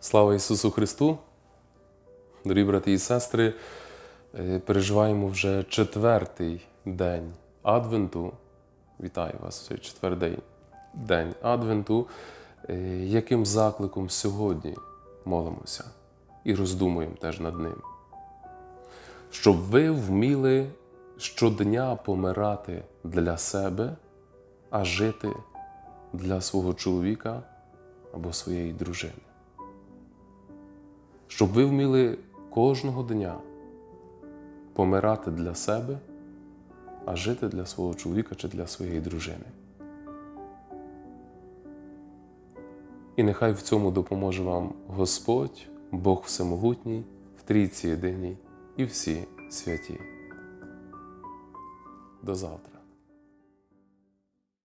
Слава Ісусу Христу! Дорогі брати і сестри, е, переживаємо вже четвертий день Адвенту. Вітаю вас, цей четвертий день Адвенту. Е, Яким закликом сьогодні молимося і роздумуємо теж над ним? Щоб ви вміли щодня помирати для себе, а жити для свого чоловіка або своєї дружини. Щоб ви вміли кожного дня помирати для себе, а жити для свого чоловіка чи для своєї дружини. І нехай в цьому допоможе вам Господь, Бог Всемогутній, в трійці єдиній і всі святі. До завтра.